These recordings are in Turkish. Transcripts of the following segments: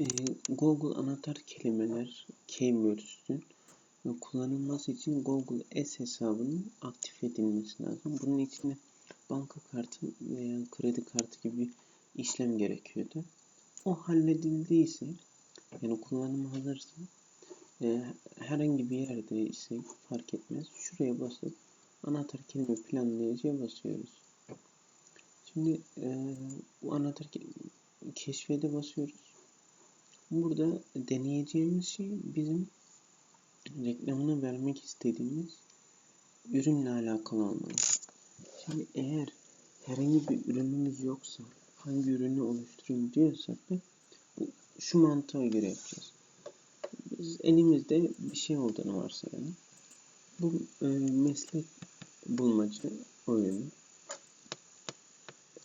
Ee, Google anahtar kelimeler keywords'ün kullanılması için Google S hesabının aktif edilmesi lazım. Bunun için banka kartı veya kredi kartı gibi işlem gerekiyordu. O halledildiyse yani kullanıma hazırsa e, herhangi bir yerde ise fark etmez. Şuraya basıp anahtar kelime planlayıcıya basıyoruz. Şimdi e, bu anahtar keşfede basıyoruz. Burada deneyeceğimiz şey bizim reklamını vermek istediğimiz ürünle alakalı olmalı. Şimdi eğer herhangi bir ürünümüz yoksa hangi ürünü oluşturayım diyorsak da bu, şu mantığa göre yapacağız. Biz elimizde bir şey olduğunu varsayalım. Bu e, meslek bulmaca oyunu.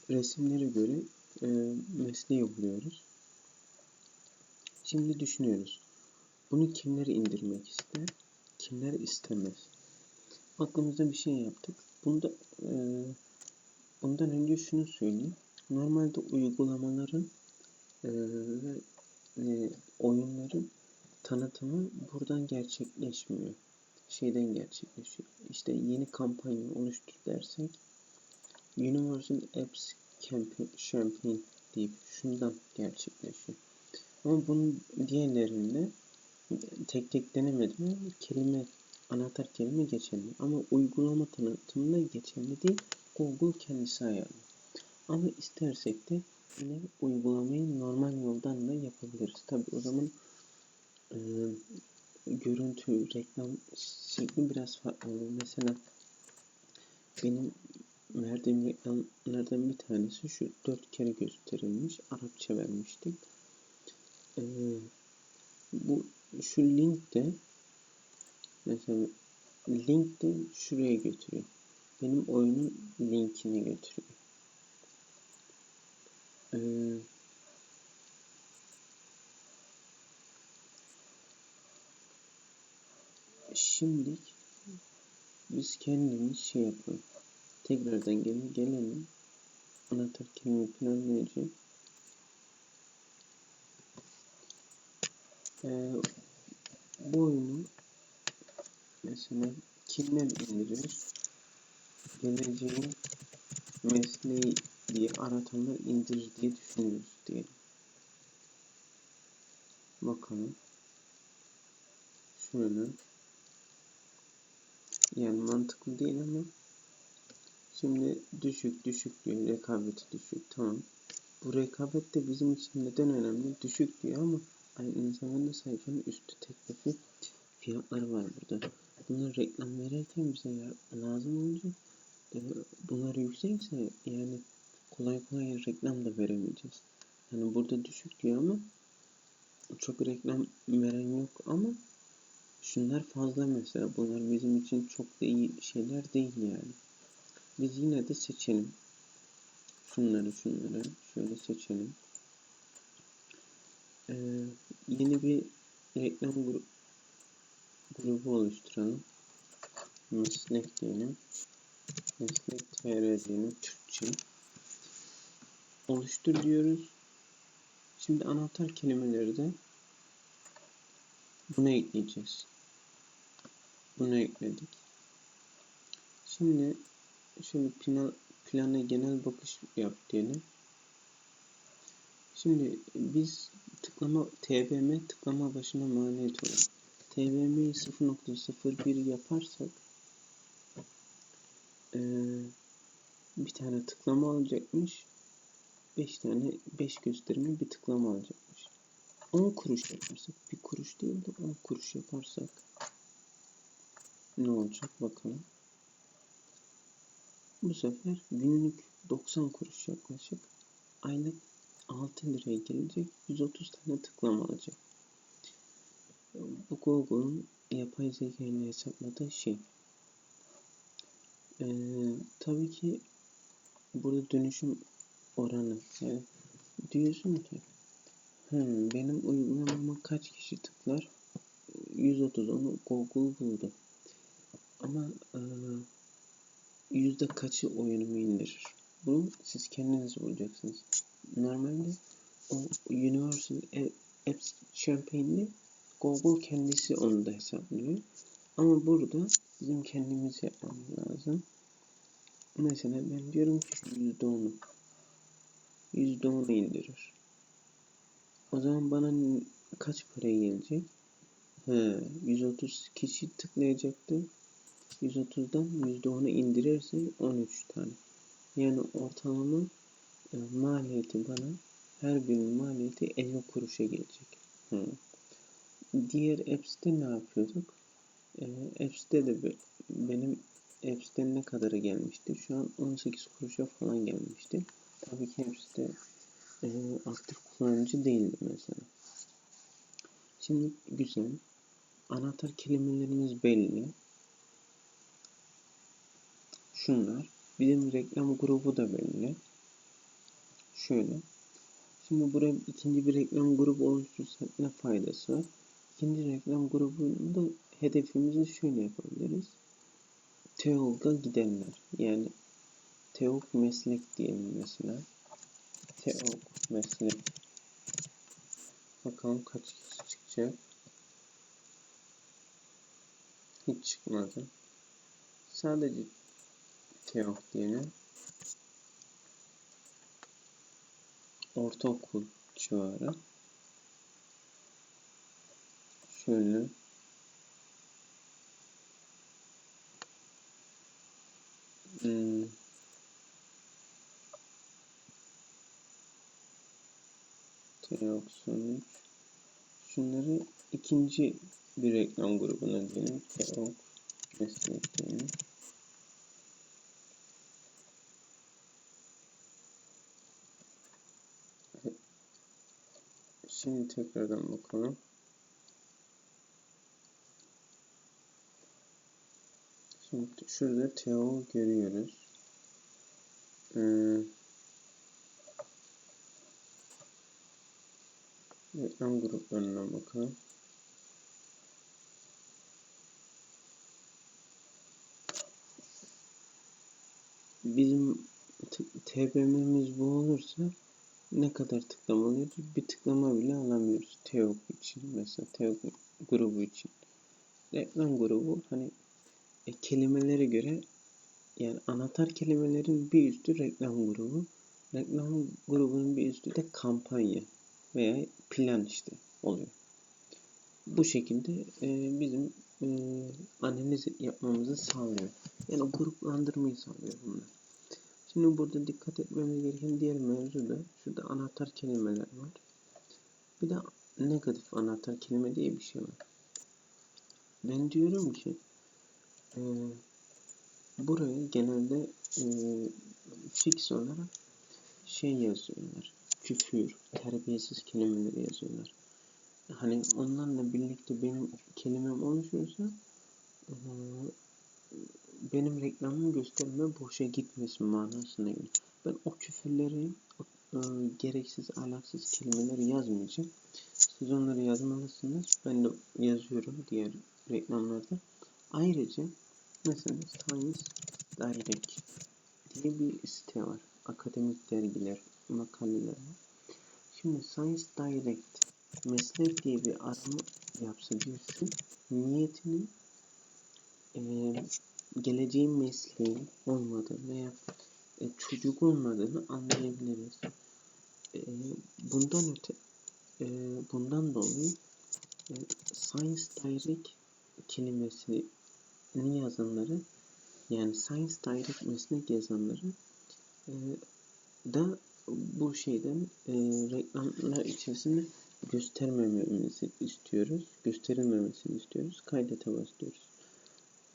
Resimlere göre e, mesleği buluyoruz. Şimdi düşünüyoruz. Bunu kimler indirmek ister, kimler istemez? Aklımızda bir şey yaptık. Bunda e, bundan önce şunu söyleyeyim. Normalde uygulamaların e, e, oyunların tanıtımı buradan gerçekleşmiyor. Şeyden gerçekleşiyor. İşte yeni kampanya oluştur dersek Universal Apps Campaign deyip şundan gerçekleşiyor. Ama bunun diğerlerinde tek tek denemedim kelime, anahtar kelime geçerli. Ama uygulama tanıtımında geçerli değil. Google kendisi ayarlıyor. Ama istersek de yine uygulamayı normal yoldan da yapabiliriz. Tabi o zaman e, görüntü, reklam şekli biraz farklı. Mesela benim verdiğim reklamlardan bir tanesi şu dört kere gösterilmiş. Arapça vermiştim. Ee, bu şu link de mesela link de şuraya götürüyor. Benim oyunun linkini götürüyor. Ee, şimdi biz kendimiz şey yapalım. Tekrardan gelin gelelim. Anahtar kelime planlayıcı. Ee, bu oyunu mesela kimler indirir? Geleceğin mesleği diye aratanlar indirir diye düşünüyoruz diyelim. Bakalım. Şöyle. Yani mantıklı değil ama şimdi düşük düşük diyor rekabeti düşük tamam. Bu rekabet de bizim için neden önemli? Düşük diyor ama aynı zamanda sayfanın üstü teklifi fiyatları var burada. Bunlar reklam verirken bize lazım olacak. Ee, bunlar yüksekse yani kolay kolay reklam da veremeyeceğiz. Yani burada düşük diyor ama çok reklam veren yok ama şunlar fazla mesela. Bunlar bizim için çok da iyi şeyler değil yani. Biz yine de seçelim. Şunları şunları şöyle seçelim. Ee, yeni bir reklam grubu grubu oluşturalım. Meslek diyelim. Meslek TR diyelim. Türkçe. Oluştur diyoruz. Şimdi anahtar kelimeleri de buna ekleyeceğiz. Bunu ekledik. Şimdi şöyle plana, plana genel bakış yap diyelim. Şimdi biz tıklama TBM tıklama başına maliyet olur. TBM'yi 0.01 yaparsak ee, bir tane tıklama alacakmış. 5 tane 5 gösterimi bir tıklama alacakmış. 10 kuruş yaparsak bir kuruş değil de 10 kuruş yaparsak ne olacak bakalım. Bu sefer günlük 90 kuruş yaklaşık aylık 6 liraya gelecek 130 tane tıklama alacak. Bu Google'un yapay zeka ile hesapladığı şey. Ee, tabii ki burada dönüşüm oranı. Yani diyorsun ki hmm, benim uygulamama kaç kişi tıklar? 130 onu Google buldu. Ama e, yüzde kaçı oyunumu indirir? Bunu siz kendiniz bulacaksınız. Normalde o Universal Apps Champagne'li Google kendisi onu da hesaplıyor. Ama burada bizim kendimiz yapmamız lazım. Mesela ben diyorum ki %10'u %10'u indirir. O zaman bana kaç para gelecek? He, 130 kişi tıklayacaktı. 130'dan %10'u indirirse 13 tane. Yani ortalama e, maliyeti bana her birinin maliyeti 50 kuruşa gelecek. Hı. Diğer apps'te ne yapıyorduk? E, apps'te de be- benim apps'ten ne kadara gelmişti? Şu an 18 kuruşa falan gelmişti. Tabii ki apps'te e, aktif kullanıcı değildi mesela. Şimdi güzel. Anahtar kelimelerimiz belli. Şunlar. Bizim reklam grubu da belli. Şöyle. Şimdi buraya ikinci bir reklam grubu oluştursak ne faydası var? İkinci reklam grubunda hedefimizi şöyle yapabiliriz. TEOG'a gidenler. Yani TEOG meslek diyelim mesela. TEOG meslek. Bakalım kaç kişi çıkacak. Hiç çıkmadı. Sadece TEOG diyelim. Ortaokul civarı. Şöyle. Hmm. TEOG sonuç. Şunları ikinci bir reklam grubuna diyelim. TEOG meslek diyelim. Şimdi tekrardan bakalım. Şimdi şurada Teo görüyoruz. Ee, reklam gruplarına bakalım. Bizim t- TBM'miz bu olursa ne kadar tıklama alıyoruz? Bir tıklama bile alamıyoruz. Teok için mesela Teok grubu için. Reklam grubu hani e, kelimelere göre yani anahtar kelimelerin bir üstü reklam grubu. Reklam grubunun bir üstü de kampanya veya plan işte oluyor. Bu şekilde e, bizim e, analiz yapmamızı sağlıyor. Yani gruplandırmayı sağlıyor bunlar. Şimdi burada dikkat etmemiz gereken diğer mevzu da şurada anahtar kelimeler var. Bir de negatif anahtar kelime diye bir şey var. Ben diyorum ki e, buraya genelde e, fix olarak şey yazıyorlar. Küfür, terbiyesiz kelimeleri yazıyorlar. Hani onlarla birlikte benim kelimem oluşuyorsa e, benim reklamımı gösterme boşa gitmesin manasına geliyor. Ben o küfürleri, e, gereksiz, alaksız kelimeleri yazmayacağım. Siz onları yazmalısınız. Ben de yazıyorum diğer reklamlarda. Ayrıca mesela Science Direct diye bir site var. Akademik dergiler, makaleler. Şimdi Science Direct meslek diye bir arama yapsa birisi niyetinin e, geleceğin mesleği olmadığını veya e, çocuk olmadığını anlayabiliriz. E, bundan öte e, bundan dolayı e, Science Direct kelimesini yazanları yani Science Direct meslek yazanları da bu şeyden reklamlar içerisinde göstermememizi istiyoruz. Gösterilmemesini istiyoruz. Kaydete basıyoruz.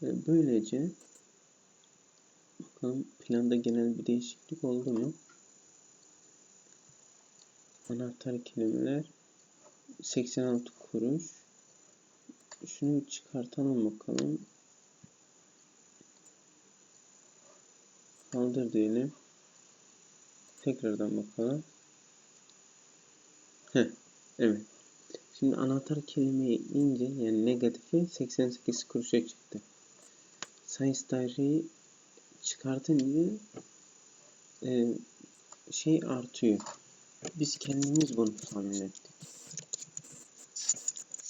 Böylece bakalım planda genel bir değişiklik oldu mu? Anahtar kelimeler 86 kuruş. Şunu çıkartalım bakalım. Kaldır diyelim. Tekrardan bakalım. Heh, evet. Şimdi anahtar kelimeyi ince yani negatifi 88 kuruşa çıktı. Science Diary'i çıkartınca e, şey artıyor. Biz kendimiz bunu tahmin ettik.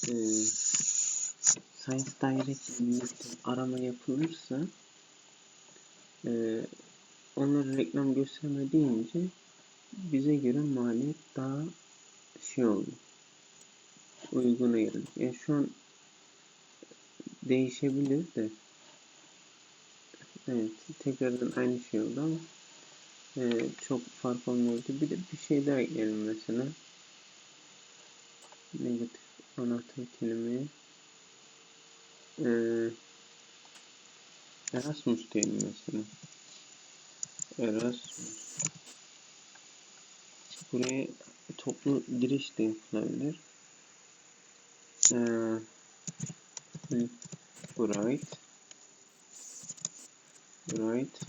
e, Science birlikte arama yapılırsa e, onlara reklam gösterme deyince bize göre maliyet daha şey oldu. Uyguna geldi. Yani şu an değişebilir de evet tekrardan aynı şey oldu ama e, çok fark olmuyordu. Bir de bir şey daha ekleyelim mesela. Negatif anahtar kelimeyi e, Erasmus diyelim mesela. Erasmus. Buraya toplu giriş de yapılabilir. Ee, bright bright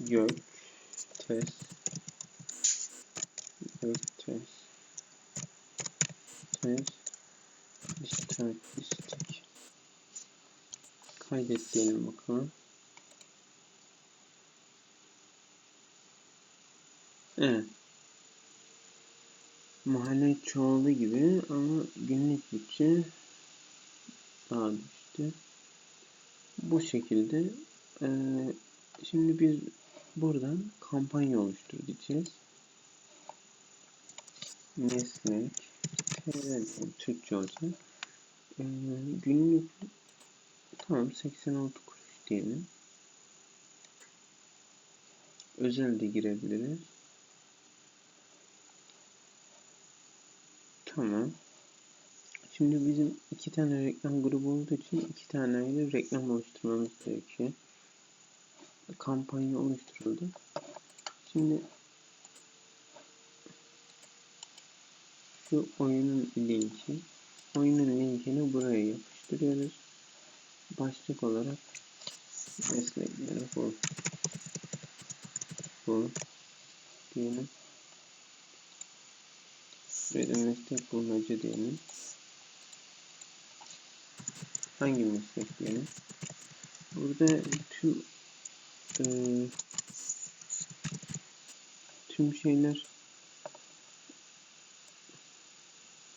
gök test. Gök test. Test. İstatistik kaydet diyelim bakalım. Evet. Mahalle çoğaldı gibi ama günlük bütçe daha düştü. Bu şekilde ee, şimdi biz buradan kampanya oluşturacağız. Meslek evet, Türkçe olacak. Ee, günlük tamam 86 kuruş diyelim. Özel de girebiliriz. Tamam. Şimdi bizim iki tane reklam grubu olduğu için iki tane reklam oluşturmamız gerekiyor. Kampanya oluşturuldu. Şimdi şu oyunun linki oyunun linkini buraya yapıştırıyoruz. Başlık olarak meslekleri bu. Bu diyelim. Buraya da meslek bulmaca diyelim. Hangi meslek diyelim. Burada tüm e, tüm şeyler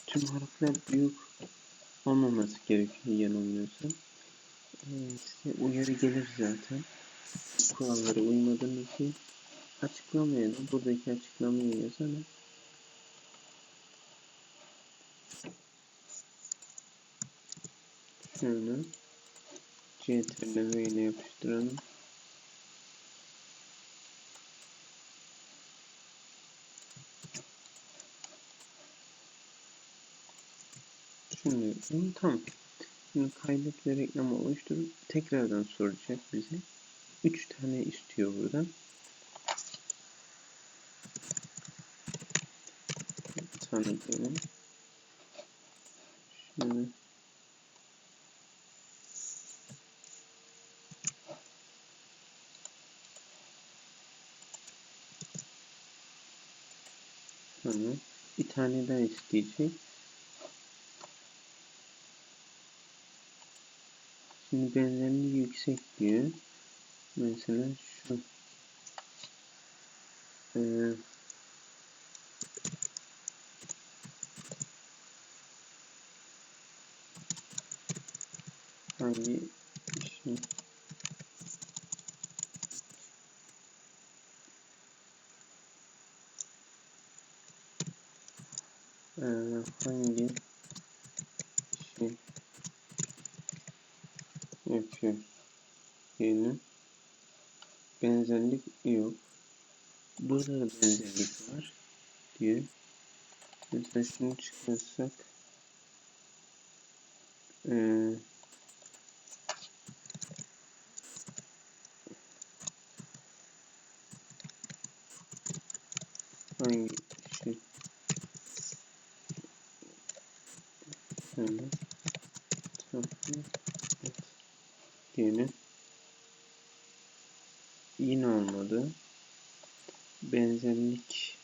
tüm harfler büyük olmaması gerekiyor yanılmıyorsam. E, size uyarı gelir zaten. Kurallara uymadığınız için açıklamaya da buradaki açıklamayı yazalım. Şöyle CTRL ile yapıştıralım. Şimdi tamam. Şimdi kaydet ve reklamı oluşturup tekrardan soracak bize. 3 tane istiyor buradan. Diyelim. Şöyle Sonra bir tane daha isteyecek. Benzerliği yüksek diyor. Mesela şu. Ee, hangi şey? Ee, hangi şey yapıyor diyelim. Benzerlik yok. Burada da benzerlik var diye. Mesela çıkarsak ee, hangi şey şöyle diyelim. Yine olmadı. Benzerlik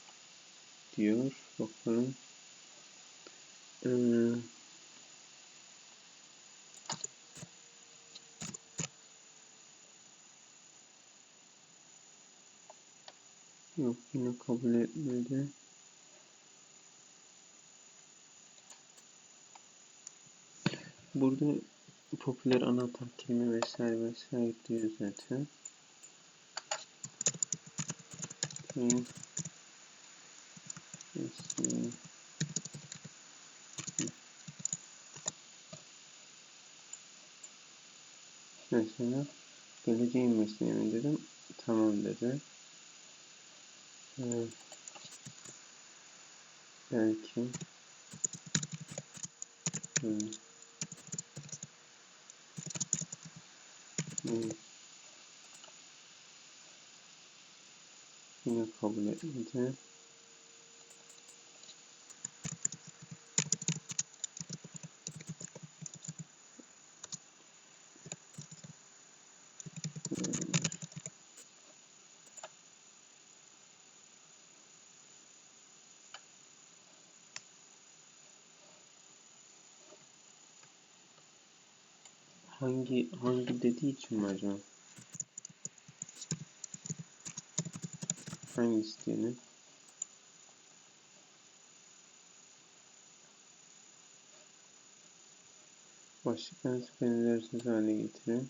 diyor. Bakalım. Ee, yok yine kabul etmedi. Burada popüler anahtar kelime vesaire vesaire ekliyor zaten. Tamam. Mesela- Mesela geleceğin mesleğimi dedim. Tamam dedi. Evet. Belki. Hmm. Hmm. Yine kabul etmedi. Hangi hangi dediği için mi acaba? Hangisi diyelim? Başlıklarınızı benzersiz hale getirin.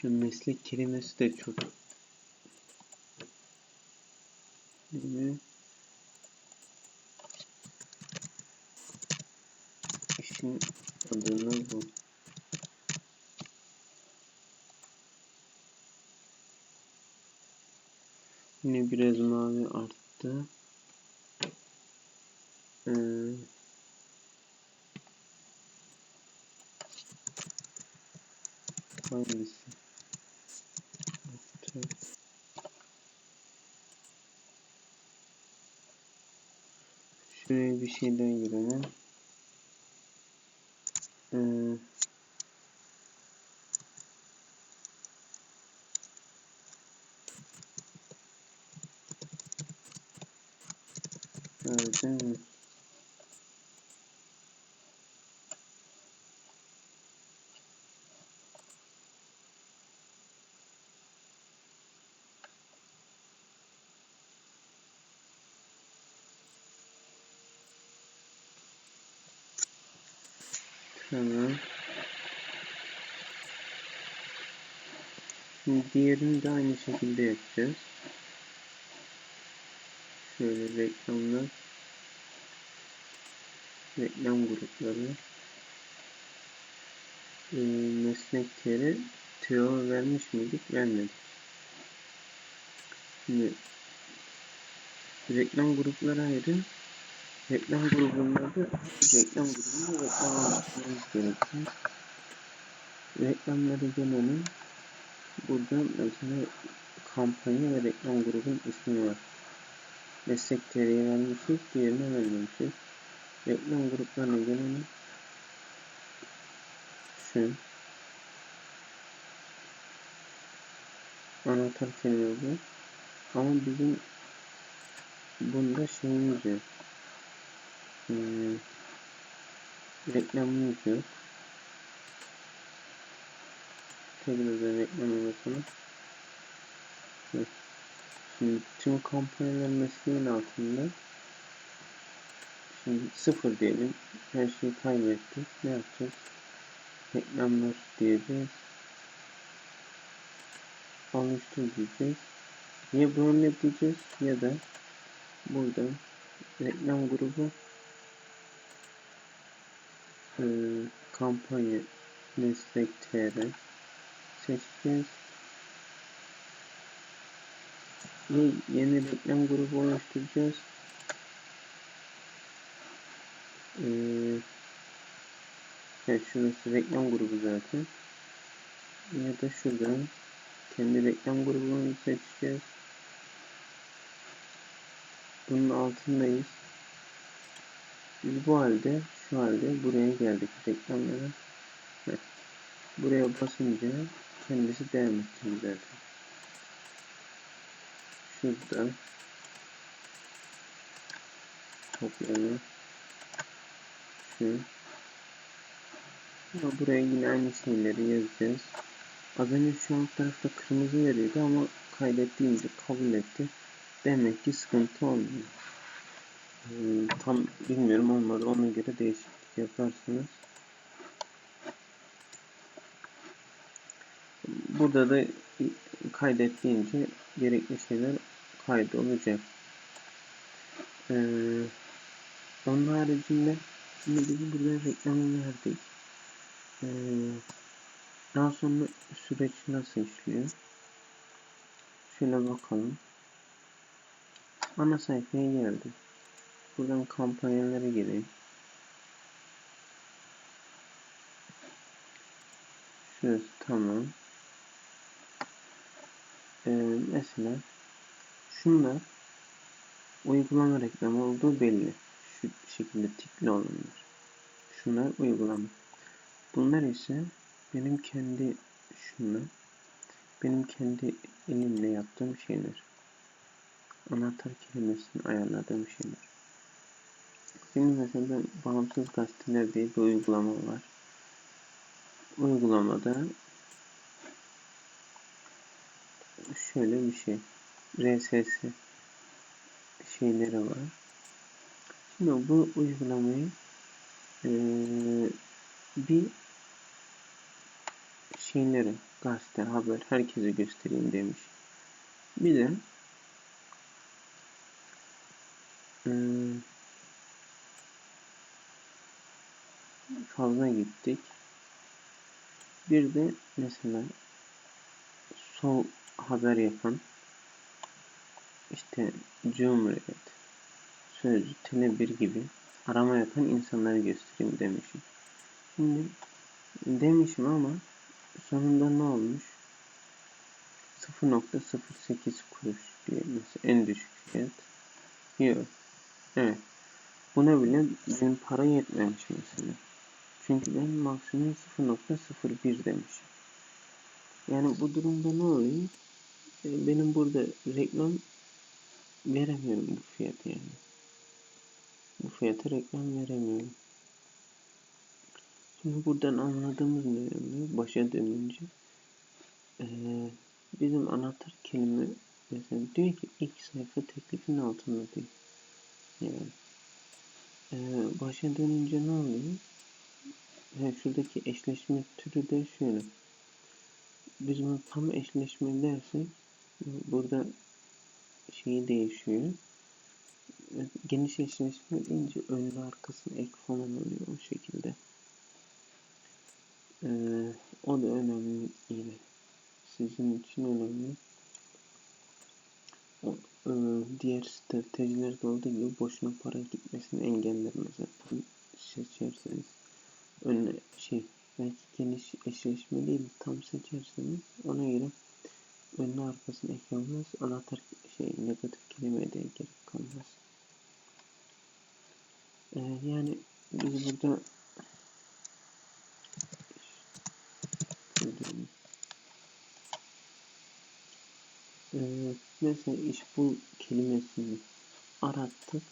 Şimdi meslek kelimesi de çok Kelime işin adını bu. Yine biraz mavi arttı. Ee, hangisi? Arttı. Şuraya bir şey daha girelim. Ee, evet, değil mi? Tamam. Şimdi diğerini de aynı şekilde yapacağız. Şöyle reklamlar. Reklam grupları. Ee, meslekleri teo vermiş miydik? Vermedik. Şimdi reklam grupları ayrı. Reklam grubunda da reklam grubunda reklam oluşturmamız gerekiyor. Reklamları gelelim. Burada mesela kampanya ve reklam grubun ismi var. TR'ye vermişiz, diğerine vermemişiz. Reklam gruplarına gelelim. Şu. Anahtar kelime bu. Ama bizim bunda şeyimiz yok. Hmm, reklamımız yok. Tekrar reklam basalım. Evet. Şimdi tüm kampanyalar mesleğin altında. Şimdi sıfır diyelim. Her şeyi kaybettik. Ne yapacağız? Reklamlar diyeceğiz. Oluştur diyeceğiz. Ya brand diyeceğiz ya da buradan reklam grubu e, kampanya meslek tr seçeceğiz. Ve yeni reklam grubu oluşturacağız. Ee, evet şurası reklam grubu zaten. Ya da şuradan kendi reklam grubunu seçeceğiz. Bunun altındayız. Biz bu halde şu halde buraya geldik reklamlara. Heh. Buraya basınca kendisi edecek zaten. Şuradan kopyala şu ama buraya yine aynı şeyleri yazacağız. Az önce şu alt tarafta kırmızı veriyordu ama kaydettiğimde kabul etti. Demek ki sıkıntı olmuyor. Hmm, tam bilmiyorum olmadı. Ona göre değişiklik yaparsınız. Burada da kaydet deyince gerekli şeyler kaydolacak. Ee, onun haricinde şimdi biz burada reklamı verdik. Ee, daha sonra süreç nasıl işliyor? Şöyle bakalım. Ana sayfaya geldim. Buradan kampanyalara gireyim. Şurası tamam. Ee, mesela şunlar uygulama reklamı olduğu belli. Şu şekilde tikli olanlar. Şunlar uygulama. Bunlar ise benim kendi şunlar benim kendi elimle yaptığım şeyler. Anahtar kelimesini ayarladığım şeyler. Şimdi mesela Bağımsız Gazeteler diye bir uygulama var. Uygulamada şöyle bir şey. RSS şeyleri var. Şimdi bu uygulamayı ee, bir şeyleri gazete, haber herkese göstereyim demiş. Bir de hmm, fazla gittik. Bir de mesela sol haber yapan işte Cumhuriyet, Sözcü, Tele1 gibi arama yapan insanları göstereyim demişim. Şimdi demişim ama sonunda ne olmuş? 0.08 kuruş diye mesela en düşük fiyat. Yok. Evet. Buna bile benim para yetmemiş mesela. Çünkü ben maksimum 0.01 demişim. Yani bu durumda ne oluyor? E, benim burada reklam veremiyorum bu fiyatı yani. Bu fiyata reklam veremiyorum. Şimdi buradan anladığımız ne oluyor? Başa dönünce ee, bizim anahtar kelime mesela diyor ki ilk sayfa teklifin altında diyor. Yani ee, başa dönünce ne oluyor? Yani şuradaki eşleşme türü de şöyle. Biz bunu tam eşleşme dersek burada şeyi değişiyor. Geniş eşleşme deyince önlü arkasına ek falan oluyor o şekilde. Ee, o da önemli yine. Sizin için önemli. O, e, diğer stratejilerde olduğu gibi boşuna para gitmesini engeller mesela. Seçerseniz önüne şey belki geniş eşleşme değil tam seçerseniz ona göre önüne arkasına ek olmaz. Anahtar şey negatif kelimeye de gerek kalmaz. Ee, yani biz burada Ee, mesela iş bu kelimesini arattık.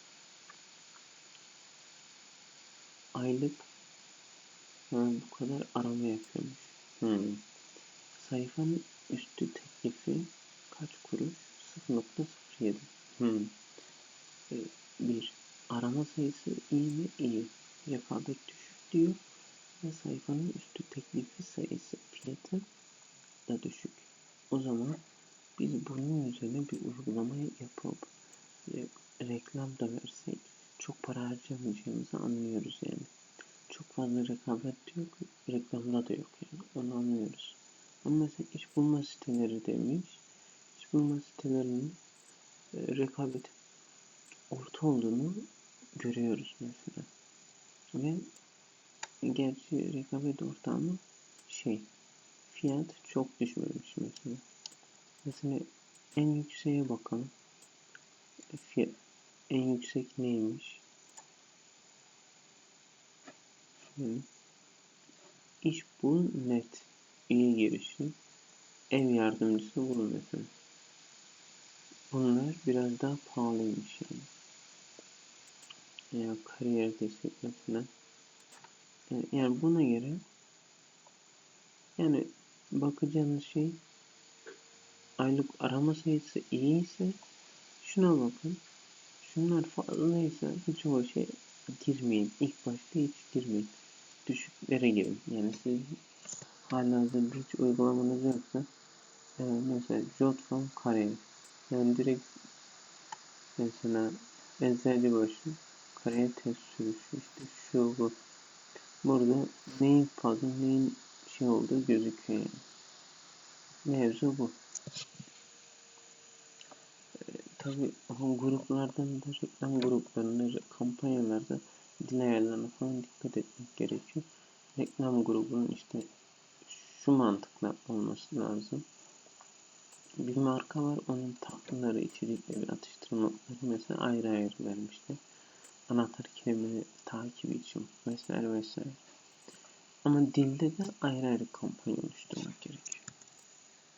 Aylık ha, bu kadar arama yapıyormuş. Hmm. Sayfanın üstü teklifi kaç kuruş? 0.07 hmm. ee, bir arama sayısı iyi mi? İyi. Rekabet düşük diyor. Ve sayfanın üstü teklifi sayısı fiyatı da düşük. O zaman biz bunun üzerine bir uygulama yapıp e, reklam da versek çok para harcamayacağımızı anlıyoruz yani. Çok fazla rekabet yok, reklamda da yok yani. Onu anlıyoruz. Ama mesela iş bulma siteleri demiş. İş bulma sitelerinin e, rekabet orta olduğunu görüyoruz mesela. Ve gerçi rekabet ortamı şey fiyat çok düşmemiş mesela. Mesela en yükseğe bakalım. Fiyat en yüksek neymiş? Şöyle. İş bu net. İyi girişim. Ev yardımcısı mesela. Bunlar biraz daha pahalıymış yani. Veya kariyer destekle falan. Yani buna göre yani bakacağınız şey aylık arama sayısı iyi ise şuna bakın. Şunlar fazlaysa hiç o şey girmeyin. İlk başta hiç girmeyin. Düşüklere girin. Yani siz hala hazırda hiç uygulamanız yoksa e, mesela Jotform kare. Yani direkt mesela ezberci başı kareye ters sürüşü işte şu bu. Burada neyin fazla neyin şey olduğu gözüküyor yani. Mevzu bu. Tabi gruplardan da reklam gruplarında kampanyalarda dil ayarlarına falan dikkat etmek gerekiyor. Reklam grubunun işte şu mantıkla olması lazım. Bir marka var onun tatlıları, içerikleri, atıştırmalıkları mesela ayrı ayrı vermişler. Anahtar kelime takibi için vesaire vesaire. Ama dilde de ayrı ayrı kampanya oluşturmak gerekiyor.